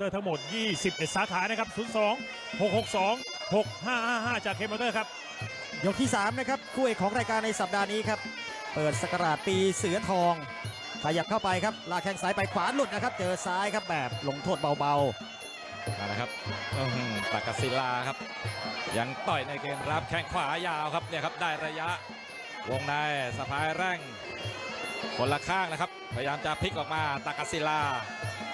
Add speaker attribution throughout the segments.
Speaker 1: เตอร์ทั้งหมด 21 สาขานะครับ 02 662 6555 จากเคมอเตอร์ครับ
Speaker 2: ยกที่ 3 นะครับ คู่เอกของรายการในสัปดาห์นี้ครับ เปิดสกราชปีเสือทอง ขยับเข้าไปครับ ลากแข้งซ้ายไปขวาหลุดนะครับ เจอซ้ายครับแบบลงโทษเบา
Speaker 3: นั่นแหละครับอื้อหือปากกาศิลาครับ ยังต่อยในเกมรับแข้งขวายาวครับเนี่ยครับได้ระยะ วงในสะพายแร่งคนละข้างนะครับ พยายามจะพลิกออกมาตากาศิลา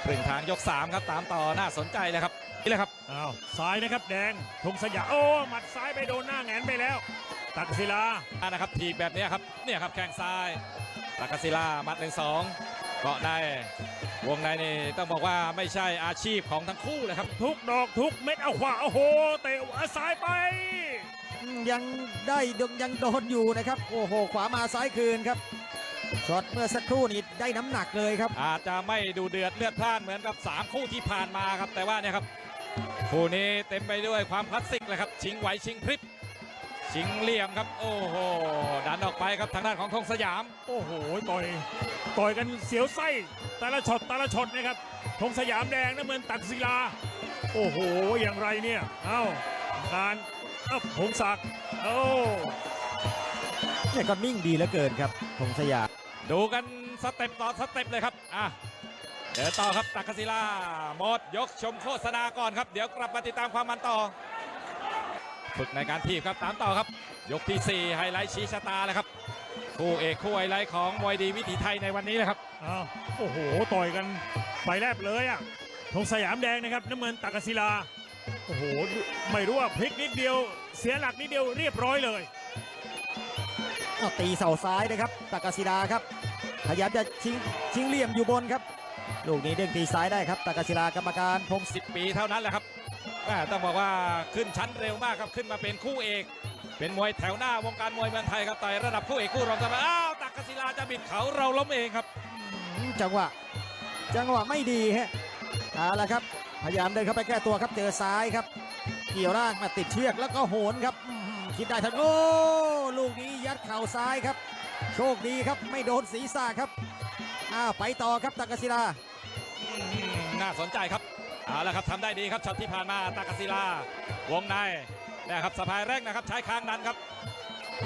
Speaker 3: ครึ่งทางยก 3 ครับตามต่อน่าสนใจเลยครับนี่เลยครับ
Speaker 1: อ้าวซ้ายนะครับแดงธงสยามโอ้หมัดซ้ายไปโดนหน้าแหงนไปแล้ว ตักศิลา
Speaker 3: อ่านะครับทีบแบบนี้ครับเนี่ยครับแข้งซ้ายตากาศิลามัดหนึ่งสองเกาะในวงในนี่ต้องบอกว่าไม่ใช่อาชีพของทั้งคู่เลยครับ
Speaker 1: ทุกดอกทุกเม็ดเอาขวาโอ้โหเตะเอาซ้ายไป
Speaker 2: ๆอืมยังได้ยังยังโดนอยู่นะครับ โอ้โห ขวามาซ้ายคืนครับ ช็อตเมื่อสักครู่นี้ได้น้ำหนักเลยครับ
Speaker 3: อาจจะไม่ดูเดือดเลือดพล่านเหมือนกับ 3 คู่ที่ผ่านมาครับ แต่ว่าเนี่ยครับคู่นี้เต็มไปด้วยความคลาสสิกเลยครับ ชิงไหวชิงพริบชิงเหลี่ยมครับ โอ้โหดันออกไปครับทางด้านของธงสยาม
Speaker 1: โอ้โหต่อยต่อยกันเสียวไส้แต่ละช็อตแต่ละช็อตนะครับธงสยามแดงน้ำเงินตักศิลา โอ้โหอย่างไรเนี่ย เอ้าการเอ้าพงศักดิ์โอ้
Speaker 2: เนี่ยก็นิ่งดีเหลือเกินครับธงสยาม
Speaker 3: ดูกันสเต็ปต่อสเต็ปเลยครับอะเดี๋ยวต่อครับตักกศิลาหมดยกชมโฆษณาก่อนครับ เดี๋ยวกลับมาติดตามความมันต่อ ฝึกในการทีบครับตามต่อครับ ยกที่ 4 ไฮไลท์ชี้ชะตาเลยครับ คู่เอกคู่ไฮไลท์ของมวยดีวิถีไทยในวันนี้นะครับ
Speaker 1: อ้าวโอ้โห ต่อยกันไปแลบเลยอะธงสยามแดงนะครับน้ำเงินตักศิลา โอ้โห ไม่รู้ว่าพลิกนิดเดียว เสียหลักนิดเดียวเรียบร้อยเลย
Speaker 2: ตีเสาซ้ายนะครับตากาศิลาครับพยายามจะชิงชิงเหลี่ยมอยู่บนครับ ลูกนี้เด้งตีซ้ายได้ครับตากาศิลากรรมการพงศิ
Speaker 3: 10ปีเท่านั้นแหละครับแม่ต้องบอกว่าขึ้นชั้นเร็วมากครับขึ้นมาเป็นคู่เอก เป็นมวยแถวหน้าวงการมวยเมืองไทยครับต่อยระดับคู่เอกคู่รองกันมาอ้าวตักกศิลาจะบิดเขาเราล้มเองครับ
Speaker 2: จังหวะจังหวะไม่ดีฮะเอาละครับ พยายามเดินเข้าไปแก้ตัวครับเจอซ้ายครับ เกี่ยวร่างมาติดเชือกแล้วก็โหนครับอื้อหือ คิดได้ทันโอ้ลูกนี้ยัดเข่าซ้ายครับ โชคดีครับไม่โดนศีรษะครับอ้าวไปต่อครับตากาศิลา
Speaker 3: อืมน่าสนใจครับเอาละครับทำได้ดีครับช็อตที่ผ่านมาตากศิลาวงในนะครับสะพายแรกนะครับ ใช้ค้างดันครับ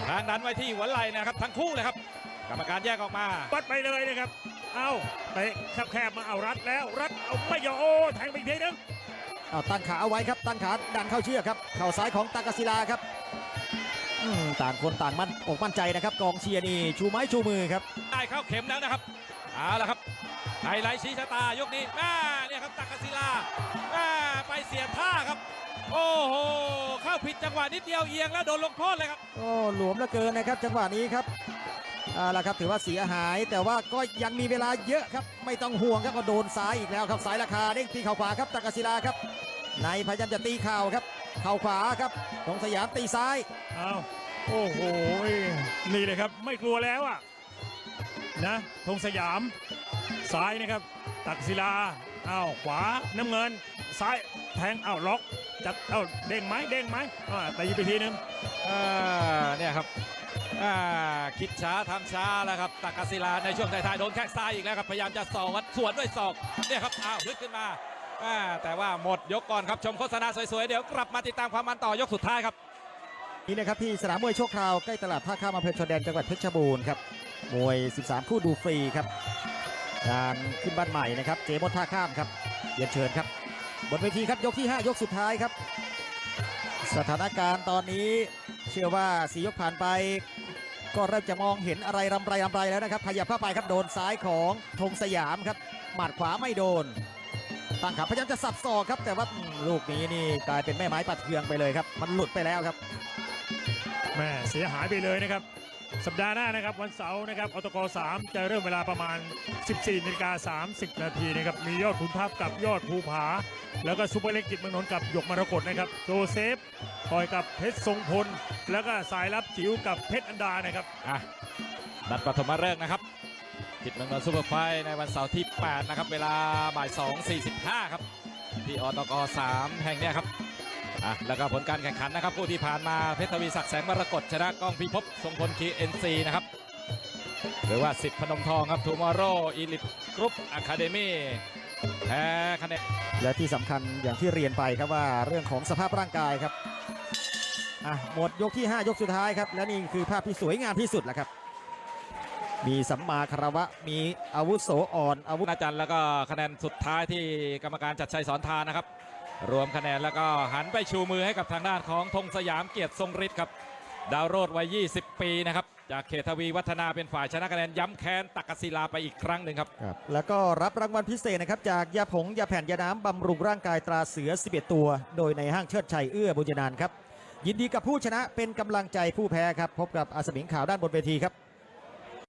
Speaker 3: ค้างดันไว้ที่หัวไหล่นะครับ ทั้งคู่เลยครับกรรมการแยกออกมา
Speaker 1: วัดไปเลยนะครับ เอาเตะแคบๆมาเอารัดแล้วรัดเอาไม่ยอมโอ้แทงไปอีกทีนึง
Speaker 2: เอาตั้งขาเอาไว้ครับตั้งขาดันเข้าเชือกครับเข่าซ้ายของตากาศิลาครับอืม ต่างคนต่างมั่นอกมั่นใจนะครับ กองเชียร์นี่ชูไม้ชูมือครับ
Speaker 3: ได้เข้าเข็มแล้วนะครับเอาละครับไฮไลท์ชี้ชะตายกนี้แม่เนี่ยครับตักกศิลาแม่ไปเสียท่าครับ โอ้โหเข้าผิดจังหวะนิดเดียวเอียงแล้วโดนลงโทษเลยครับ
Speaker 2: โอ้หลวมเหลือเกินนะครับ จังหวะนี้ครับเอาละครับถือว่าเสียหายแต่ว่าก็ยังมีเวลาเยอะครับ ไม่ต้องห่วงครับก็โดนซ้ายอีกแล้วครับสายราคาเด้งตีเข่าขวาครับตากาศิลาครับในพยายามจะตีเข่าครับ เข่าขวาครับตรงสยามตีซ้าย
Speaker 1: เอาโอ้โหนี่เลยครับไม่กลัวแล้วอะนะธงสยามซ้ายนะครับ ตักศิลาเอาขวาน้ำเงิน ซ้ายแทงเอาล็อกจัดเอาเด้งไหมเด้งไหมอ่าตีไปทีนึง
Speaker 3: อ่าเนี่ยครับอ่าคิดช้าทำช้าแล้วครับตักกศิลาในช่วงท้ายๆโดนแข้งซ้ายอีกแล้วครับพยายามจะสอกวัดสวนด้วยศอกเนี่ยครับอ้าวลึกขึ้นมาอ่า แต่ว่าหมดยกก่อนครับชมโฆษณาสวยๆ เดี๋ยวกลับมาติดตามความมันต่อยกสุดท้ายครับ
Speaker 2: นี่นะครับที่สนามมวยชั่วคราวใกล้ตลาดท่าข้ามอำเภอชนแดนจังหวัดเพชรบูรณ์ครับมวย 13 คู่ดูฟรีครับงานขึ้นบ้านใหม่นะครับเจมดท่าข้ามครับเรียนเชิญครับบนเวทีครับยกที่ 5 ยกสุดท้ายครับ สถานการณ์ตอนนี้เชื่อว่าสียกผ่านไป ก็เริ่มจะมองเห็นอะไรรำไรรำไรแล้วนะครับขยับเข้าไปครับโดนซ้ายของธงสยามครับหมัดขวาไม่โดน ตั้งขาพยายามจะสับศอกครับ แต่ว่าอืมลูกนี้นี่กลายเป็นแม่ไม้ปัดเทืองไปเลยครับ มันหลุดไปแล้วครับ
Speaker 1: แม่เสียหายไปเลยนะครับ สัปดาห์หน้านะครับวันเสาร์นะครับอตก3จะเริ่มเวลาประมาณ 14นาฬิกา30 นาทีนะครับมียอดขุนทัพกับยอดภูผา แล้วก็ซูเปอร์เล็กจิตเมืองนนท์กับหยกมรกตนะครับโจเซฟต่อยกับเพชรทรงพล แล้วก็สายลับจิ๋วกับเพชรอันดานะครับ
Speaker 3: อะนัดปฐมฤกษ์นะครับ จิตเมืองนนท์ซูเปอร์ไฟในวันเสาร์ที่ 8 นะครับ เวลาบ่าย 2.45 ครับ ที่อตก3 แห่งเนี้ยครับอะแล้วก็ผลการแข่งขันนะครับคู่ที่ผ่านมาเพชรทวีศักดิ์แสงมรกตชนะกล้องพิภพทรงพลคีเอ็นซีนะครับ หรือว่าสิทธิ์พนมทองครับทูมอร์โรอีลิทกรุ๊ปอะคาเดมี่แพ้คะแนน
Speaker 2: และที่สำคัญอย่างที่เรียนไปครับว่าเรื่องของสภาพร่างกายครับอะหมดยกที่ 5 ยกสุดท้ายครับ และนี่คือภาพที่สวยงามที่สุดแหละครับ มีสัมมาคารวะ มีอาวุธโสอ่อนอาวุธ
Speaker 3: อาจารย์แล้วก็คะแนนสุดท้ายที่กรรมการจัดชัยสอนทานนะครับ รวมคะแนนแล้วก็หันไปชูมือให้กับทางด้านของธงสยามเกียรติทรงฤทธิ์ครับดาวโรดวัย 20 ปีนะครับ จากเขตทวีวัฒนาเป็นฝ่ายชนะคะแนนย้ำแค้นตักกศิลาไปอีกครั้งหนึ่งครับ
Speaker 2: ครับ แล้วก็รับรางวัลพิเศษนะครับ จากยาผงยาแผ่นยาน้ำบำรุงร่างกายตราเสือ 11 ตัว โดยในห้างเชิดชัยเอื้อบุญญนานท์ครับ ยินดีกับผู้ชนะเป็นกำลังใจผู้แพ้ครับ พบกับอาสมิงข่าวด้านบนเวทีครับ